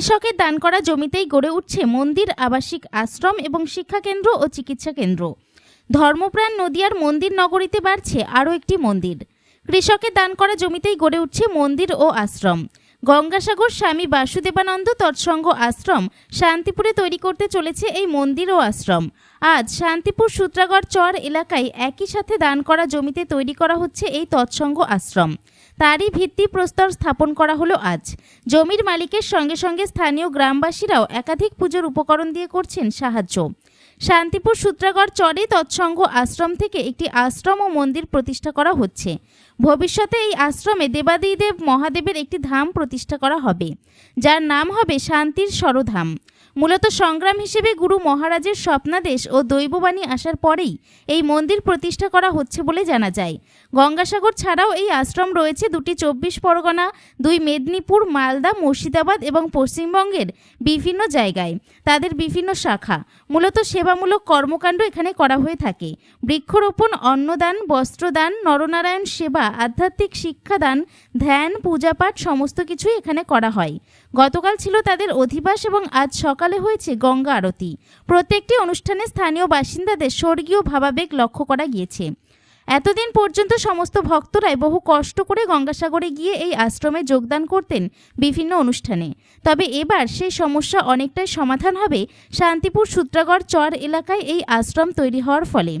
কৃষকের দান করা জমিতেই গড়ে উঠছে মন্দির, আবাসিক আশ্রম এবং শিক্ষাকেন্দ্র ও চিকিৎসা কেন্দ্র। ধর্মপ্রাণ নদিয়ার মন্দির নগরীতে বাড়ছে আরও একটি মন্দির। কৃষকের দান করা জমিতেই গড়ে উঠছে মন্দির ও আশ্রম। গঙ্গাসাগর স্বামী বাসুদেবানন্দ তৎসঙ্গ আশ্রম শান্তিপুরে তৈরি করতে চলেছে এই মন্দির ও আশ্রম। আজ শান্তিপুর সূত্রাগড় চর এলাকায় একই সাথে দান করা জমিতে তৈরি করা হচ্ছে এই তৎসঙ্গ আশ্রম। তারই ভিত্তি প্রস্তর স্থাপন করা হলো আজ। জমির মালিকের সঙ্গে সঙ্গে স্থানীয় গ্রামবাসীরাও একাধিক পুজোর উপকরণ দিয়ে করছেন সাহায্য। শান্তিপুর সূত্রাগড় চরে তৎসঙ্গ আশ্রম থেকে একটি আশ্রম ও মন্দির প্রতিষ্ঠা করা হচ্ছে। ভবিষ্যতে এই আশ্রমে দেবাদিদেব মহাদেবের একটি ধাম প্রতিষ্ঠা করা হবে, যার নাম হবে শান্তির সরধাম। মূলত সংগ্রাম হিসেবে গুরু মহারাজের স্বপ্নাদেশ ও দৈববাণী আসার পরেই এই মন্দির প্রতিষ্ঠা করা হচ্ছে বলে জানা যায়। গঙ্গাসাগর ছাড়াও এই আশ্রম রয়েছে দুটি চব্বিশ পরগনা, দুই মেদিনীপুর, মালদা, মুর্শিদাবাদ এবং পশ্চিমবঙ্গের বিভিন্ন জায়গায়। তাদের বিভিন্ন শাখা। মূলত সেবামূলক কর্মকাণ্ড এখানে করা হয়ে থাকে। বৃক্ষরোপণ, অন্নদান, বস্ত্রদান, নরনারায়ণ সেবা, আধ্যাত্মিক শিক্ষাদান, ধ্যান, পূজাপাঠ সমস্ত কিছুই এখানে করা হয়। গতকাল ছিল তাদের অধিবাস এবং আজ সকালে হয়েছে গঙ্গা আরতি। প্রত্যেকটি অনুষ্ঠানে স্থানীয় বাসিন্দাদের স্বর্গীয় ভাবাবেগ লক্ষ্য করা গিয়েছে। এতদিন পর্যন্ত সমস্ত ভক্তরাই বহু কষ্ট করে গঙ্গাসাগরে গিয়ে এই আশ্রমে যোগদান করতেন বিভিন্ন অনুষ্ঠানে। তবে এবার সেই সমস্যা অনেকটাই সমাধান হবে শান্তিপুর সূত্রাগড় চর এলাকায় এই আশ্রম তৈরি হওয়ার ফলে।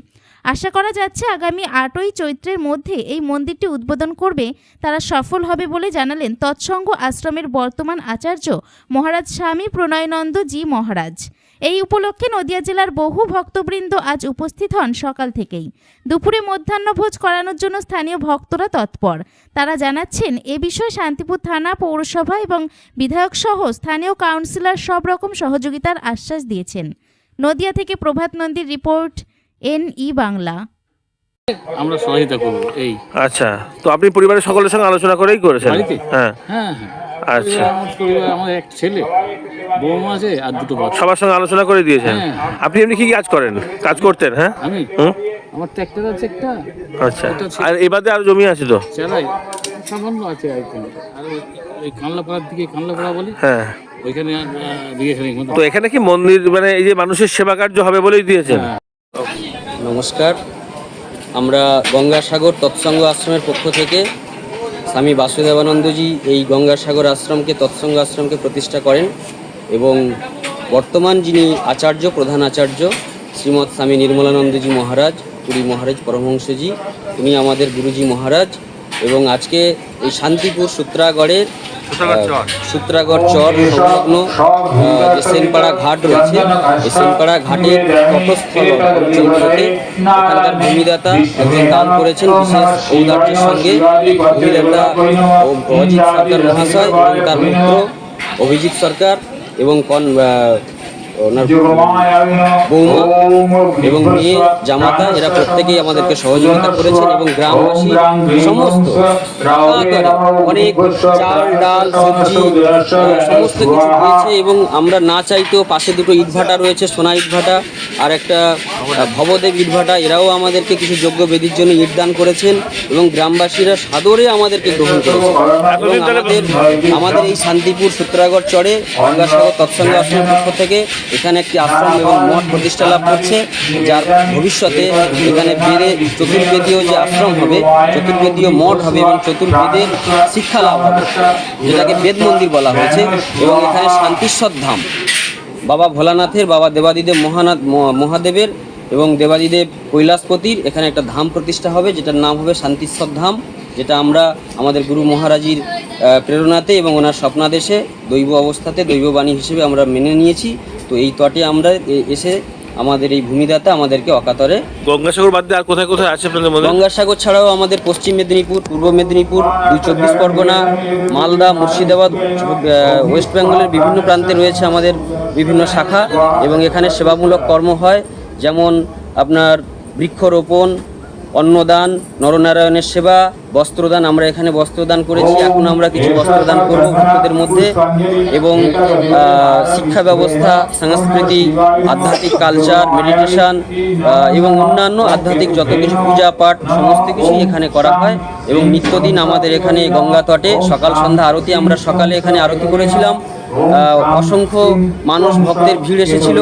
আশা করা যাচ্ছে আগামী আটই চৈত্রের মধ্যে এই মন্দিরটি উদ্বোধন করবে। তারা সফল হবে বলে জানালেন তৎসঙ্গ আশ্রমের বর্তমান আচার্য মহারাজ স্বামী প্রণয়নন্দ জি মহারাজ। এই উপলক্ষে নদিয়া জেলার বহু ভক্তবৃন্দ আজ উপস্থিত হন সকাল থেকেই। দুপুরে মধ্যাহ্নভোজ করানোর জন্য স্থানীয় ভক্তরা তৎপর। তারা জানাচ্ছেন, এ বিষয়ে শান্তিপুর থানা পৌরসভা এবং বিধায়ক সহ স্থানীয় কাউন্সিলর সব রকম সহযোগিতার আশ্বাস দিয়েছেন। নদিয়া থেকে প্রভাত নন্দীর রিপোর্ট এন ই বাংলা। আমরা সহায়তা করব এই। আচ্ছা তো আপনি পরিবারের সকলের সঙ্গে আলোচনা করেই করেছেন? হ্যাঁ। হ্যাঁ হ্যাঁ। আচ্ছা। আমার এক ছেলে বৌমা আছে আর দুটো বাচ্চা। সবার সঙ্গে আলোচনা করে দিয়েছেন? হ্যাঁ। আপনি এমনি কি কাজ করেন? কাজ করতেন হ্যাঁ? আমি? আমার ট্র্যাক্টর আছে একটা। আচ্ছা। আর এবারে আরও জমি আছে তো? চালাই সামান্য আছে এখানে আর ওই- কানলাপাড়ার দিকে কানলাপাড়া বলি। হ্যাঁ। ওইখানে তো এখানে কি মন্দির মানে এই যে মানুষের সেবা কার্য হবে বলেই দিয়েছেন? হ্যাঁ। নমস্কার। আমরা গঙ্গাসাগর তৎসঙ্গ আশ্রমের পক্ষ থেকে স্বামী বাসুদেবানন্দজি এই গঙ্গাসাগর আশ্রমকে, তৎসঙ্গ আশ্রমকে প্রতিষ্ঠা করেন এবং বর্তমান যিনি আচার্য, প্রধান আচার্য শ্রীমৎ স্বামী নির্মলানন্দজি মহারাজ, পুরী মহারাজ পরমহংসজি, উনি আমাদের গুরুজি মহারাজ এবং আজকে এই শান্তিপুর সূত্রাগড়ের সূত্রাগড় চর। সংলগ্ন যে সেনপাড়া ঘাট রয়েছে, এই সেনপাড়া ঘাটের তটস্থল অঞ্চলগুলোতে এখানকার ভূমিদাতা একজন দান করেছেন বিশেষ ঔদার্যের সঙ্গে ভূমিদাতা অজিত সরকার মহাশয় এবং তার পুত্র অভিজিৎ সরকার এবং ওনার বৌমা এবং মেয়ে জামাতা এরা প্রত্যেকেই আমাদেরকে সহযোগিতা করেছেন এবং গ্রামবাসী সমস্ত অনেক চাল ডাল সবজি সমস্ত কিছু দিয়েছে এবং আমরা না চাইতেও পাশে দুটো ইটভাটা রয়েছে সোনা ইটভাটা আর একটা ভবদেব ইটভাটা। এরাও আমাদেরকে কিছু যোগ্য বেদির জন্য ইট দান করেছেন এবং গ্রামবাসীরা সাদরে আমাদেরকে গ্রহণ করেছে এবং আমাদের আমাদের এই শান্তিপুর সূত্রাগড় চরে গঙ্গাসাগর তৎসঙ্গ আশ্রমের পক্ষ থেকে এখানে একটি আশ্রম এবং মঠ প্রতিষ্ঠা লাভ করছে, যার ভবিষ্যতে এখানে বেড়ে চতুর্বেদীয় যে আশ্রম হবে, চতুর্বেদীয় মঠ হবে এবং চতুর্বেদের শিক্ষা লাভ হবে, যেটাকে বেদ মন্দির বলা হয়েছে এবং এখানে শান্তিশ্বর ধাম। বাবা ভোলানাথের, বাবা দেবাদিদেব মহানাথ মহাদেবের এবং দেবাদিদেব কৈলাসপতির এখানে একটা ধাম প্রতিষ্ঠা হবে, যেটার নাম হবে শান্তিশ্বর ধাম, যেটা আমরা আমাদের গুরু মহারাজির প্রেরণাতে এবং ওনার স্বপ্নাদেশে দৈব অবস্থাতে দৈববাণী হিসেবে আমরা মেনে নিয়েছি। তো এই তটে আমরা এ- এসে আমাদের এই ভূমিদাতা আমাদেরকে অকাতরে গঙ্গাসাগর বাদ দিয়ে আর কোথায় কোথায় আছে আপনাদের মধ্যে? গঙ্গাসাগর ছাড়াও আমাদের পশ্চিম মেদিনীপুর পূর্ব মেদিনীপুর দুই চব্বিশ পরগনা মালদা মুর্শিদাবাদ ওয়েস্ট বেঙ্গলের বিভিন্ন প্রান্তে রয়েছে আমাদের বিভিন্ন শাখা এবং এখানে সেবামূলক কর্ম হয়। যেমন আপনার বৃক্ষরোপণ অন্নদান, নরনারায়ণের সেবা, বস্ত্রদান, আমরা এখানে বস্ত্রদান করেছি, এখন আমরা কিছু বস্ত্রদান করব ভক্তদের মধ্যে এবং শিক্ষা ব্যবস্থা, সংস্কৃতি, আধ্যাত্মিক কালচার মেডিটেশন এবং অন্যান্য আধ্যাত্মিক যত কিছু পূজা, পাঠ, সমস্ত কিছুই এখানে করা হয় এবং নিত্যদিন আমাদের এখানে গঙ্গা তটে সকাল সন্ধ্যা আরতি আমরা সকালে এখানে আরতি করেছিলাম। অসংখ্য মানুষ ভক্তের ভিড় এসেছিল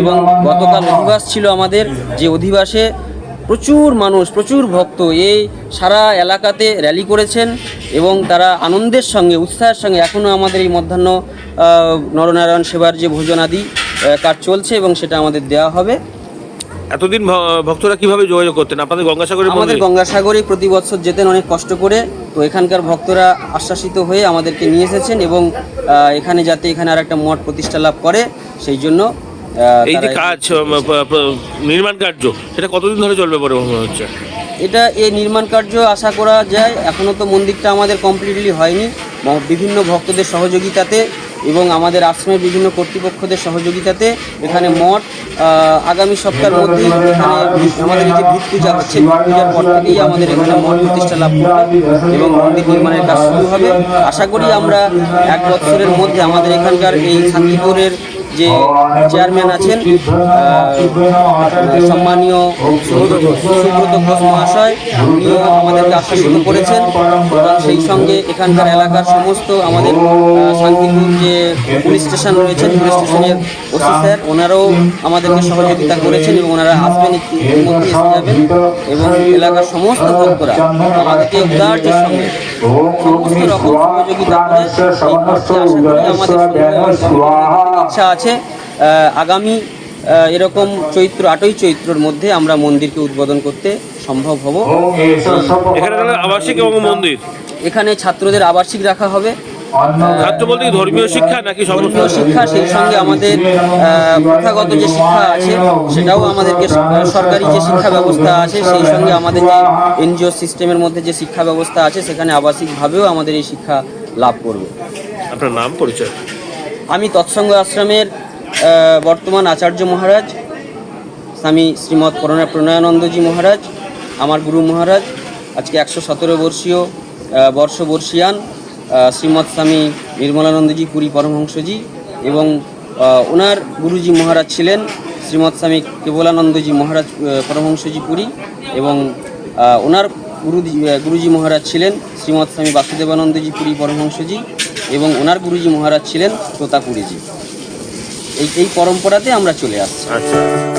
এবং গতকাল অধিবাস ছিল আমাদের যে অধিবাসে প্রচুর মানুষ প্রচুর ভক্ত এই সারা এলাকাতে র্যালি করেছেন এবং তারা আনন্দের সঙ্গে উৎসাহের সঙ্গে এখনও আমাদের এই মধ্যাহ্ন নরনারায়ণ সেবার যে ভোজনাদি আহ, কাজ চলছে এবং সেটা আমাদের দেওয়া হবে। এতদিন ভক্তরা কীভাবে যোগাযোগ করতেন? আপনাদের গঙ্গাসাগরের আমাদের গঙ্গাসাগরে প্রতি বছর যেতেন অনেক কষ্ট করে তো এখানকার ভক্তরা আশ্বাসিত হয়ে আমাদেরকে নিয়ে এসেছেন এবং এখানে যাতে এখানে আর একটা মঠ প্রতিষ্ঠা লাভ করে সেই জন্য এই যে কাজ নির্মাণ কার্য সেটা কতদিন ধরে চলবে বলে মনে হচ্ছে? এটা এই নির্মাণ কার্য আশা করা যায় এখনও তো মন্দিরটা আমাদের কমপ্লিটলি হয়নি। বিভিন্ন ভক্তদের সহযোগিতাতে এবং আমাদের আশ্রমের বিভিন্ন কর্তৃপক্ষদের সহযোগিতাতে এখানে মঠ আগামী সপ্তাহের মধ্যে এখানে আমাদের যে ভিত পূজা হচ্ছে ভিত পূজার পর থেকেই আমাদের এখানে মঠ প্রতিষ্ঠা লাভ করবে এবং মন্দির নির্মাণের কাজ শুরু হবে। আশা করি আমরা এক বছরের মধ্যে আমাদের এখানকার এই শান্তিপুরের যে চেয়ারম্যান আছেন সম্মানীয় সুব্রত ঘোষ মহাশয়, উনিও আমাদেরকে আশ্বাসিত করেছেন। এবং সেই সঙ্গে এখানকার এলাকার সমস্ত আমাদের শান্তিপুর যে পুলিশ স্টেশন রয়েছেন পুলিশ স্টেশনের ওসি স্যার, ওনারাও আমাদেরকে সহযোগিতা করেছেন এবং ওনারা আসবেন এবং এলাকার সমস্ত ভক্তরা আমাদেরকে উদার্যের সঙ্গে ইচ্ছা আছে। আগামী এরকম চৈত্র আটই চৈত্রর মধ্যে আমরা মন্দিরকে উদ্বোধন করতে সম্ভব হব। এখানে আবাসিক এবং মন্দির। এখানে ছাত্রদের আবাসিক রাখা হবে। ছাত্র বলতে ধর্মীয় শিক্ষা নাকি সমস্ত? শিক্ষা সেই সঙ্গে আমাদের প্রথাগত যে শিক্ষা আছে সেটাও আমাদেরকে সরকারি যে শিক্ষা ব্যবস্থা আছে সেই সঙ্গে আমাদের যে এনজিও সিস্টেমের মধ্যে যে শিক্ষা ব্যবস্থা আছে সেখানে আবাসিকভাবেও আমাদের এই শিক্ষা লাভ করবে। আপনার নাম পরিচয়? আমি তৎসঙ্গ আশ্রমের বর্তমান আচার্য মহারাজ স্বামী শ্রীমৎ প্রণয় প্রণয়ানন্দজি মহারাজ আমার গুরু মহারাজ আজকে একশো সতেরো বর্ষীয় বর্ষবর্ষিয়ান শ্রীমৎ স্বামী নির্মলানন্দজি, পুরী পরমহংসজি এবং ওনার গুরুজি মহারাজ ছিলেন শ্রীমৎ স্বামী কেবলানন্দজি মহারাজ পরমহংসজি পুরী এবং ওনার গুরুজি গুরুজি মহারাজ ছিলেন শ্রীমৎ স্বামী বাসুদেবানন্দজি, পুরী পরমহংসজি এবং ওনার গুরুজি মহারাজ ছিলেন তোতাপুরীজি। এই এই পরম্পরাতে আমরা চলে আসছি। আচ্ছা।